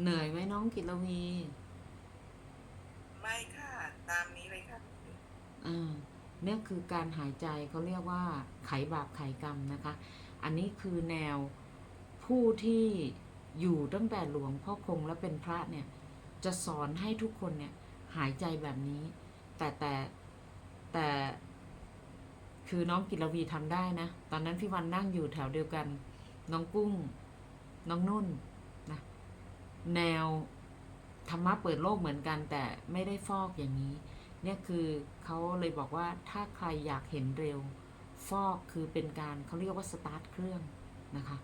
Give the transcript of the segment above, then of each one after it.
เหนื่อยไหมน้องกิตลวีไม่ค่ะ ตามนี้เลยค่ะอ่าเนี่ยคือการหายใจเขาเรียกว่าไขบาปไขกรรมนะคะ อันนี้คือแนวผู้ที่อยู่ตั้งแต่หลวงพ่อคงและเป็นพระเนี่ย จะสอนให้ทุกคนเนี่ยหายใจแบบนี้ แต่แต่แต่คือน้องกิตลวีทำได้นะ ตอนนั้นพี่วันนั่งอยู่แถวเดียวกัน น้องกุ้ง น้องนุ่นนะ แนวธรรมะเปิดโลกเหมือนกันแต่ไม่ได้ฟอกอย่างนี้ เนี่ยคือเขาเลยบอกว่าถ้าใครอยากเห็นเร็ว ฟอกคือเป็นการเขาเรียกว่าสตาร์ทเครื่องนะคะ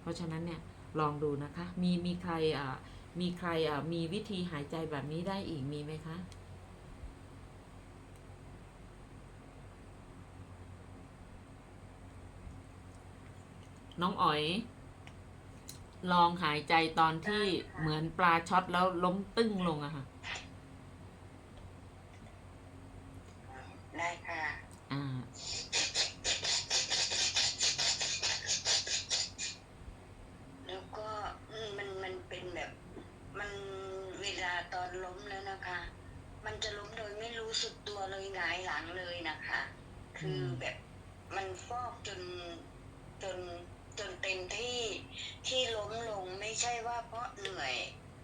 เพราะฉะนั้นเนี่ยลองดูนะคะ มีมีใครอ่ามีใครอ่ามีวิธีหายใจแบบนี้ได้อีกมีไหมคะน้องอ๋อย ลองหายใจตอนที่เหมือนปลาช็อตแล้วล้มตึ้งลงอะค่ะ ได้ค่ะ อ่า แล้วก็อืมมันมันเป็นแบบ มันเวลาตอนล้มแล้วนะคะ มันจะล้มโดยไม่รู้สึกตัวเลยหงายหลังเลยนะคะ คืออม แบบมันฟอกจนจนจนเต็มที่ที่ล้มลงไม่ใช่ว่าเพราะเหนื่อย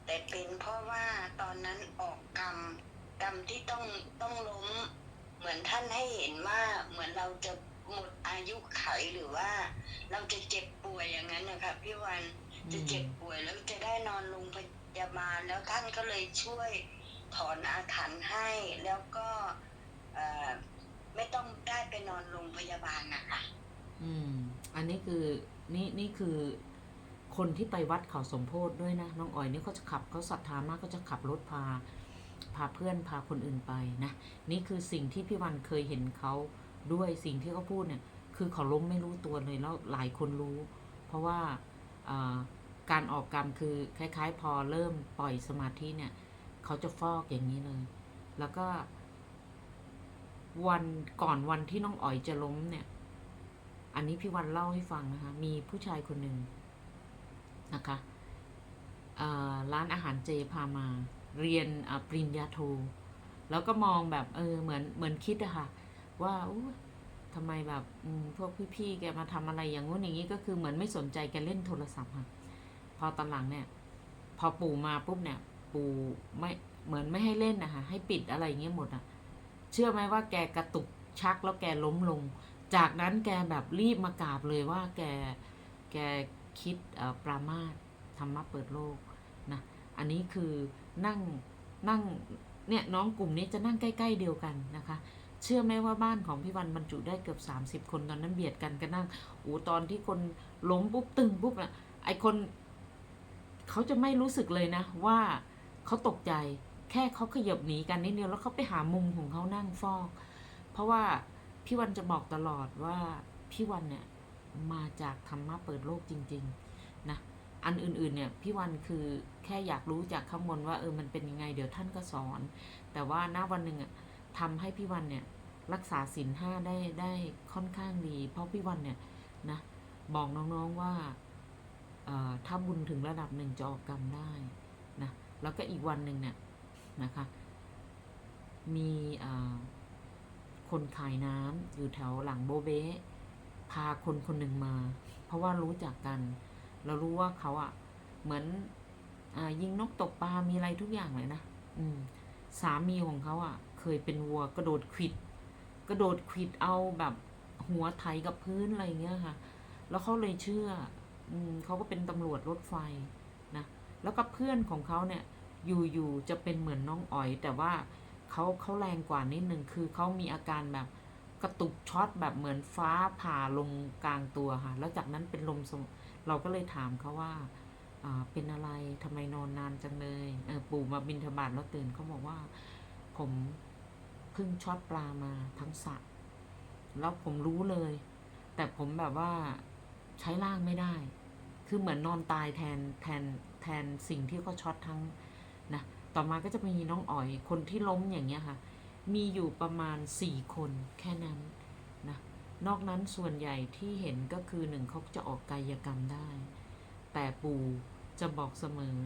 แต่เป็นเพราะว่าตอนนั้นออกกรรม กรรมที่ต้องต้องล้ม เหมือนท่านให้เห็นว่าเหมือนเราจะหมดอายุไขหรือว่า เราจะเจ็บป่วยอย่างนั้นนะคะพี่วันจะเจ็บป่วยแล้วจะได้นอนโรงพยาบาลแล้วท่านก็เลยช่วยถอนอาถรรพ์ให้แล้วก็ไม่ต้องได้ไปนอนโรงพยาบาลนะคะ อืม อันนี้คือนี่นี่คือ คนที่ไปวัดเขาสมโพธิด้วยนะน้องอ๋อยนี่เขาจะขับเขาศรัทธามากก็จะขับรถพาพาเพื่อนพาคนอื่นไปนะนี่คือสิ่งที่พี่วันเคยเห็นเขาด้วยสิ่งที่เขาพูดเนี่ยคือเขาล้มไม่รู้ตัวเลยแล้วหลายคนรู้ เพราะว่าอ่าการออกกรรมคือคล้ายๆ พอเริ่มปล่อยสมาธิเนี่ยเขาจะฟอกอย่างนี้เลย แล้วก็ วันก่อนวันที่น้องอ๋อยจะล้มเนี่ย อันนี้พี่วันเล่าให้ฟังนะคะ มีผู้ชายคนหนึ่ง นะคะร้านอาหารเจพามาเรียนปริญญาโท แล้วก็มองแบบเออเหมือนเหมือนคิดอะค่ะ ว่าทำไมแบบพวกพี่ๆแกมาทำอะไรอย่างงู้นอย่างนี้ก็คือเหมือนไม่สนใจแกเล่นโทรศัพท์ค่ะ พอตอนหลังเนี่ย พอปู่มาปุ๊บเนี่ย ปู่ไม่เหมือนไม่ให้เล่นนะคะให้ปิดอะไรอย่างเงี้ยหมดอะเชื่อไหมว่าแกกระตุกชักแล้วแกล้มลง จากนั้นแกแบบรีบมากราบเลยว่าแกแก คิดปรามาสธรรมะเปิดโลกนะอันนี้คือนั่งนั่งเนี่ยน้องกลุ่มนี้จะนั่งใกล้ๆเดียวกันนะคะ เชื่อไหมว่าบ้านของพี่วันบรรจุได้เกือบ 30 คนตอนนั้นเบียดกันก็นั่งโอ้ตอนที่คนล้มปุ๊บตึงปุ๊บอะไอคนเขาจะไม่รู้สึกเลยนะว่าเขาตกใจแค่เขาขยบหนีกันนิดเดียวแล้วเขาไปหามุมของเขานั่งฟอก เพราะว่าพี่วันจะบอกตลอดว่าพี่วันเนี่ย มาจากธรรมะเปิดโลกจริง ๆ นะ อันอื่นๆเนี่ยพี่วันคือแค่อยากรู้จากข้างบนว่าเออมันเป็นยังไงเดี๋ยวท่านก็สอน แต่ว่าณวันหนึ่งอะทำให้พี่วันเนี่ยรักษาศีลห้าได้ได้ค่อนข้างดี เพราะพี่วันเนี่ยนะบอกน้องๆว่าถ้าบุญถึงระดับหนึ่งจะออกกรรมได้นะแล้วก็อีกวันหนึ่งเนี่ยนะคะมีคนขายน้ำอยู่แถวหลังโบเบ้ พาคนคนหนึ่งมา เพราะว่ารู้จักกัน เรารู้ว่าเขาอะเหมือนอยิงนกตกปลา มีอะไรทุกอย่างเลยนะอืมสามีของเขาอะเคยเป็นวัวกระโดดขิด กระโดดขิดเอาแบบหัวไถกับพื้นอะไรเงี้ยค่ะ แล้วเขาเลยเชื่อ อืมเขาก็เป็นตำรวจรถไฟนะ แล้วก็เพื่อนของเขาเนี่ย อยู่ๆจะเป็นเหมือนน้องอ๋อย แต่ว่าเขาเขาแรงกว่านิดหนึ่งคือเขามีอาการแบบ กระตุกช็อตแบบเหมือนฟ้าผ่าลงกลางตัวค่ะ แล้วจากนั้นเป็นลมสมเราก็เลยถามเขาว่าเป็นอะไรทำไมนอนนานจังเลยเออปู่มาบินทบาทแล้วตื่นเขาบอกว่า ผมเพิ่งช็อตปลามาทั้งสระแล้วผมรู้เลย แต่ผมแบบว่าใช้ร่างไม่ได้ คือเหมือนนอนตายแทนแทนแทนสิ่งที่เขาช็อตทั้งนะต่อมาก็จะมีน้องอ๋อยคนที่ล้มอย่างเงี้ยค่ะ มีอยู่ประมาณสี่คนแค่นั้นนะ นอกนั้นส่วนใหญ่ที่เห็นก็คือหนึ่งเขาจะออกกายกรรมได้ แต่ปู่จะบอกเสมอ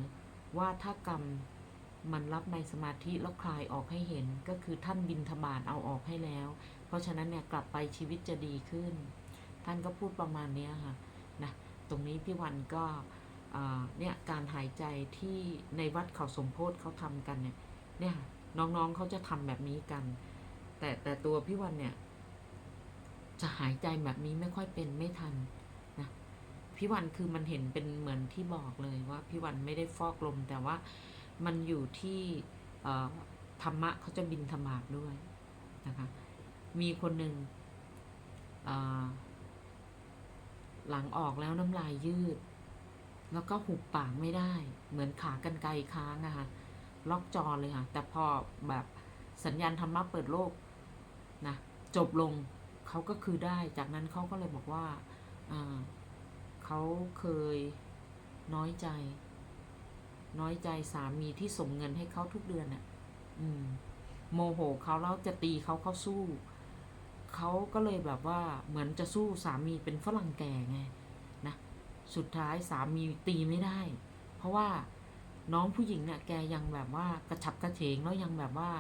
ว่าถ้ากรรมมันรับในสมาธิแล้วคลายออกให้เห็นก็คือท่านบินทบาทเอาออกให้แล้ว เพราะฉะนั้นเนี่ยกลับไปชีวิตจะดีขึ้น ท่านก็พูดประมาณนี้ค่ะนะตรงนี้พี่วันก็เนี่ยการหายใจที่ในวัดเขาสมโพธิเขาทำกันเนี่ยเนี่ย น้องๆเขาจะทำแบบนี้กัน แต่แต่ตัวพี่วันเนี่ย จะหายใจแบบนี้ไม่ค่อยเป็นไม่ทันนะพี่วันคือมันเห็นเป็นเหมือนที่บอกเลยว่าพี่วันไม่ได้ฟอกลม แต่ว่ามันอยู่ที่ธรรมะเขาจะบินธรรมาบด้วยนะคะมีคนหนึ่งหลังออกแล้วน้ำลายยืด แล้วก็หุบปากไม่ได้ เหมือนขากรรไกรค้างอะค่ะ ล็อกจอเลยค่ะ แต่พอแบบสัญญาณธรรมะเปิดโลกนะจบลงเขาก็คือได้ จากนั้นเขาก็เลยบอกว่าเขาเคยน้อยใจ น้อยใจสามีที่ส่งเงินให้เขาทุกเดือนน่ะโมโหเขาแล้วจะตีเขาเขาสู้เขาก็เลยแบบว่าเหมือนจะสู้สามีเป็นฝรั่งแก่ไงนะสุดท้ายสามีตีไม่ได้ เพราะว่า น้องผู้หญิงเนี่ยแกยังแบบว่ากระฉับกระเฉงแล้วยังแบบว่า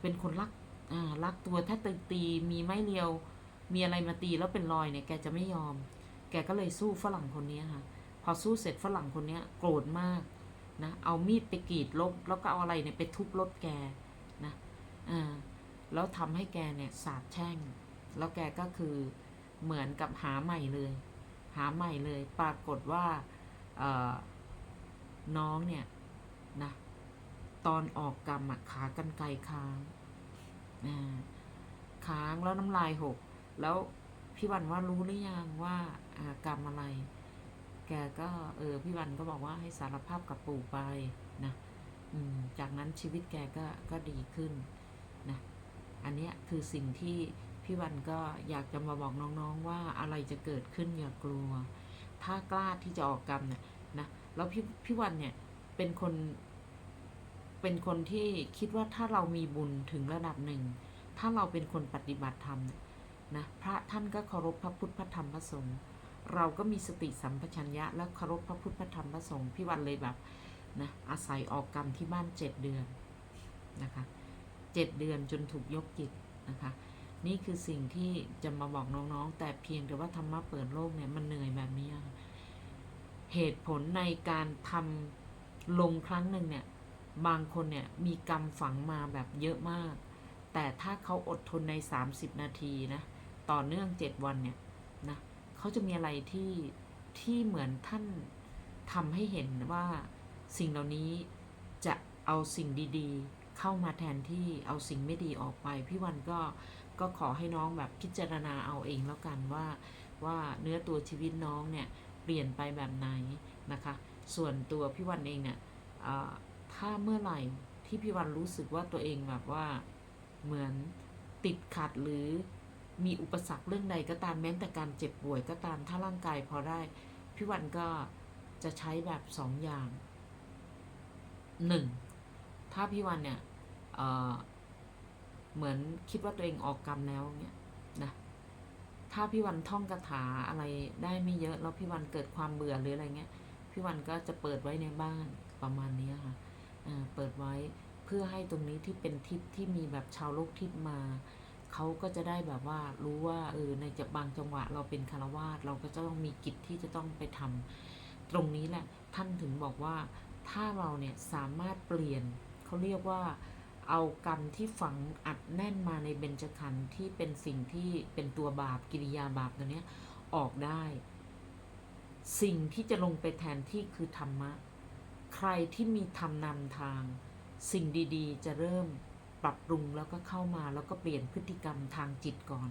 เป็นคนรักอ่ารักตัวถ้าตีตีมีไม้เรียว มีอะไรมาตีแล้วเป็นรอยเนี่ยแกจะไม่ยอม แกก็เลยสู้ฝรั่งคนนี้ค่ะพอสู้เสร็จฝรั่งคนนี้โกรธมากนะเอามีดไปกรีดลบแล้วก็เอาอะไรเนี่ยไปทุบรถแกนะอ่าแล้วทำให้แกเนี่ยสาบแช่ง แล้วแกก็คือเหมือนกับหาใหม่เลย หาใหม่เลย ปรากฏว่าเอ่อ น้องเนี่ยนะตอนออกกรรมขากันไกลค้างค้างแล้วน้ำลายหก แล้วพี่วันว่ารู้หรือยังว่ากรรมอะไร แกก็เออพี่วันก็บอกว่าให้สารภาพกับปู่ไปนะจากนั้นชีวิตแกก็ก็ดีขึ้นนะอันนี้คือสิ่งที่พี่วันก็อยากจะมาบอกน้องๆว่าอะไรจะเกิดขึ้นอย่ากลัว ถ้ากล้าที่จะออกกรรมเนี่ย นะแล้วพี่พี่วันเนี่ยเป็นคน เป็นคนที่คิดว่าถ้าเรามีบุญถึงระดับหนึ่ง ถ้าเราเป็นคนปฏิบัติธรรมเนี่ยนะพระท่านก็เคารพพระพุทธพระธรรมพระสงฆ์เราก็มีสติสัมปชัญญะและเคารพพระพุทธพระธรรมพระสงฆ์พี่วันเลยแบบนะอาศัยออกกรรมที่บ้านเจ็ดเดือนนะคะเจ็ดเดือนจนถูกยกจิตนะคะ นี่คือสิ่งที่จะมาบอกน้องๆ แต่เพียงแต่ว่าธรรมะเปิดโลกเนี่ยมันเหนื่อยแบบนี้ค่ะ เหตุผลในการทำลงครั้งหนึ่งเนี่ย บางคนเนี่ยมีกรรมฝังมาแบบเยอะมาก แต่ถ้าเขาอดทนใน 30 นาทีนะ ต่อเนื่อง 7 วันเนี่ยนะเขาจะมีอะไรที่ที่เหมือนท่านทำให้เห็นว่าสิ่งเหล่านี้จะเอาสิ่งดีๆ เข้ามาแทนที่เอาสิ่งไม่ดีออกไป พี่วันก็ก็ขอให้น้องแบบพิจารณาเอาเองแล้วกันว่าว่าเนื้อตัวชีวิตน้องเนี่ย เปลี่ยนไปแบบไหนนะคะ ส่วนตัวพี่วันเองเนี่ยถ้าเมื่อไหร่ที่พี่วันรู้สึกว่าตัวเองแบบว่าเหมือนติดขัดหรือมีอุปสรรคเรื่องใดก็ตามแม้แต่การเจ็บป่วยก็ตามถ้าร่างกายพอได้พี่วันก็จะใช้แบบสองอย่างหนึ่งถ้าพี่วันเนี่ยเเหมือนคิดว่าตัวเองออกกรรมแล้วเนี่ย ถ้าพี่วันท่องคาถาอะไรได้ไม่เยอะ แล้วพี่วันเกิดความเบื่อหรืออะไรเงี้ย พี่วันก็จะเปิดไว้ในบ้านประมาณนี้ค่ะเปิดไว้เพื่อให้ตรงนี้ที่เป็นทิศที่มีแบบชาวโลกทิศมาเขาก็จะได้แบบว่ารู้ว่าเออในจะบางจังหวะเราเป็นคารวาสเราก็จะต้องมีกิจที่จะต้องไปทำตรงนี้แหละท่านถึงบอกว่าถ้าเราเนี่ยสามารถเปลี่ยนเขาเรียกว่า เอากรรมที่ฝังอัดแน่นมาในเบญจขันธ์ที่เป็นสิ่งที่เป็นตัวบาปกิริยาบาปตัวเนี้ยออกได้ สิ่งที่จะลงไปแทนที่คือธรรมะ ใครที่มีธรรมนำทาง สิ่งดีๆ จะเริ่มปรับปรุงแล้วก็เข้ามาแล้วก็เปลี่ยนพฤติกรรมทางจิตก่อน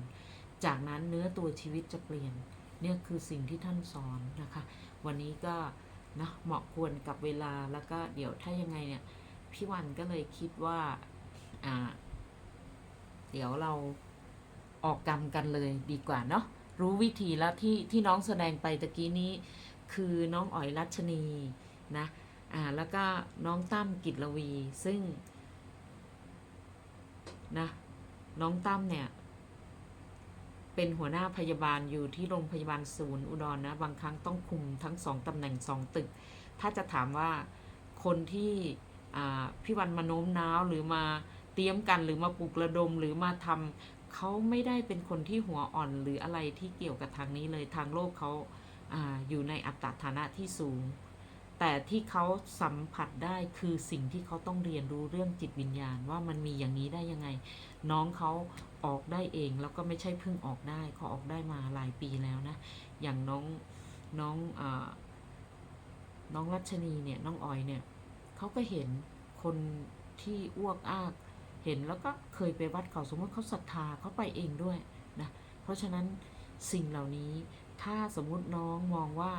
จากนั้นเนื้อตัวชีวิตจะเปลี่ยน เนี่ยคือสิ่งที่ท่านสอนนะคะ วันนี้ก็นะเหมาะควรกับเวลาแล้วก็เดี๋ยวถ้ายังไงเนี่ยพี่วันก็เลยคิดว่า อ่า เดี๋ยวเราออกกรรมกันเลยดีกว่าเนาะรู้วิธีแล้วที่ที่น้องแสดงไปตะกี้นี้ คือน้องอ๋อยรัชนีนะอ่าแล้วก็น้องตั้มกิจลวีซึ่งนะน้องตั้มเนี่ย เป็นหัวหน้าพยาบาลอยู่ที่โรงพยาบาลศูนย์อุดรนะบางครั้งต้องคุมทั้งสองตำแหน่งสองตึก ถ้าจะถามว่าคนที่อ่าพี่วันมาโน้มน้าวหรือมา เตรียมกันหรือมาปลุกระดมหรือมาทำเขาไม่ได้เป็นคนที่หัวอ่อนหรืออะไรที่เกี่ยวกับทางนี้เลยทางโลกเขาอาอยู่ในอัตฐานะที่สูง แต่ที่เขาสัมผัสได้คือสิ่งที่เขาต้องเรียนรู้เรื่องจิตวิญญาณว่ามันมีอย่างนี้ได้ยังไง น้องเขาออกได้เองแล้วก็ไม่ใช่เพิ่งออกได้เขาออกได้มาหลายปีแล้วนะ อย่างน้องน้องอน้องรัชนีเนี่ยน้องออยเนี่ยเขาก็เห็นคนที่อ้วกอ้าก เห็นแล้วก็เคยไปวัดเขาสมมติเขาศรัทธาเขาไปเองด้วยนะเพราะฉะนั้นสิ่งเหล่านี้ถ้าสมมุติน้องมองว่า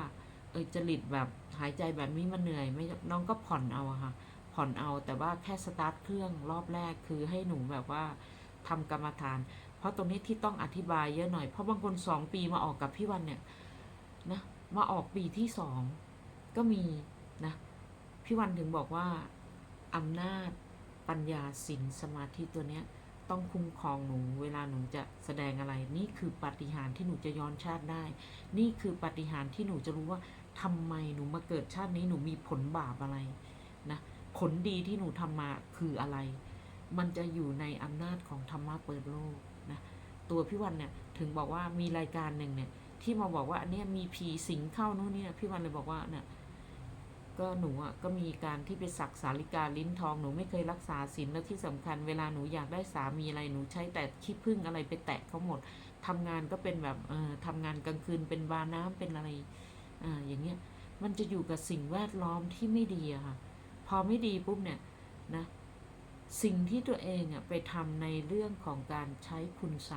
เออจริตแบบหายใจแบบนี้มันเหนื่อยไม่น้องก็ผ่อนเอาค่ะผ่อนเอาแต่ว่าแค่สตาร์ทเครื่องรอบแรกคือให้หนูแบบว่าทำกรรมฐาน เพราะตรงนี้ที่ต้องอธิบายเยอะหน่อย เพราะบางคนสองปีมาออกกับพี่วันเนี่ยนะมาออกปีที่สองก็มีนะพี่วันถึงบอกว่าอำนาจ ปัญญาสินสมาธิตัวเนี้ยต้องคุ้มครองหนูเวลาหนูจะแสดงอะไร นี่คือปาฏิหาริย์ที่หนูจะย้อนชาติได้ นี่คือปาฏิหาริย์ที่หนูจะรู้ว่าทำไมหนูมาเกิดชาตินี้หนูมีผลบาปอะไรนะผลดีที่หนูทำมาคืออะไร มันจะอยู่ในอำนาจของธรรมะเปิดโลกนะตัวพี่วันเนี่ยถึงบอกว่ามีรายการหนึ่งเนี่ยที่มาบอกว่าอันนี้มีผีสิงเข้านู่นนี่นะพี่วันเลยบอกว่าเนี่ย ก็หนูอะก็มีการที่ไปสักสาลิกาลิ้นทองหนูไม่เคยรักษาศีลแล้วที่สำคัญเวลาหนูอยากได้สามีอะไรหนูใช้แต่ขี้ผึ้งอะไรไปแตะเขาหมดทำงานก็เป็นแบบเออทำงานกลางคืนเป็นบาร์น้ำเป็นอะไรอ่าอย่างเงี้ยมันจะอยู่กับสิ่งแวดล้อมที่ไม่ดีอะค่ะ พอไม่ดีปุ๊บเนี่ยนะสิ่งที่ตัวเองอะไปทำในเรื่องของการใช้คุณใส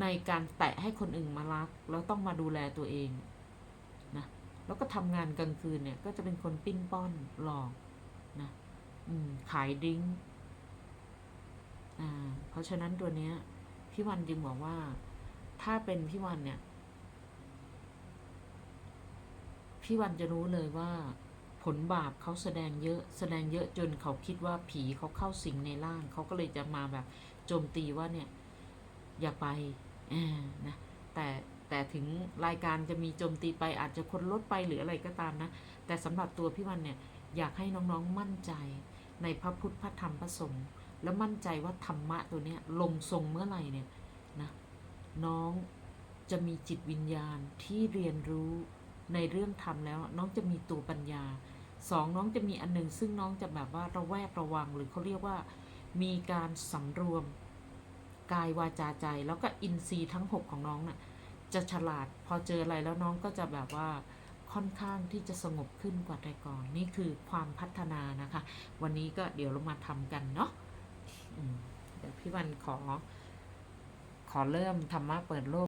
ในการแตะให้คนอื่นมารัก แล้วต้องมาดูแลตัวเอง แล้วก็ทำงานกลางคืนเนี่ย ก็จะเป็นคนปิ้นป้อนหลอกนะขายดิ้งอ่าเพราะฉะนั้นตัวเนี้ย พี่วันจึงบอกว่า ถ้าเป็นพี่วันเนี่ย พี่วันจะรู้เลยว่า ผลบาปเขาแสดงเยอะ แสดงเยอะจนเขาคิดว่าผีเขาเข้าสิงในร่าง เขาก็เลยจะมาแบบโจมตีว่าเนี่ย อย่าไปนะแต่ แต่ถึงรายการจะมีโจมตีไปอาจจะคนลดไปหรืออะไรก็ตามนะ แต่สำหรับตัวพี่วันเนี่ยอยากให้น้องๆมั่นใจในพระพุทธพระธรรมพระสงฆ์แล้วมั่นใจว่าธรรมะตัวเนี้ยลงทรงเมื่อไหร่เนี่ยนะน้องจะมีจิตวิญญาณที่เรียนรู้ในเรื่องธรรมแล้ว น้องจะมีตัวปัญญาสองน้องจะมีอันหนึ่งซึ่งน้องจะแบบว่าระแวดระวังหรือเขาเรียกว่ามีการสำรวม กายวาจาใจ แล้วก็อินทรีย์ทั้ง 6 ของน้องน่ะ จะฉลาด พอเจออะไรแล้วน้องก็จะแบบว่าค่อนข้างที่จะสงบขึ้นกว่าแต่ก่อน นี่คือความพัฒนานะคะ วันนี้ก็เดี๋ยวเรามาทำกันเนาะเดี๋ยวพี่วันขอ ขอเริ่มธรรมะเปิดโลก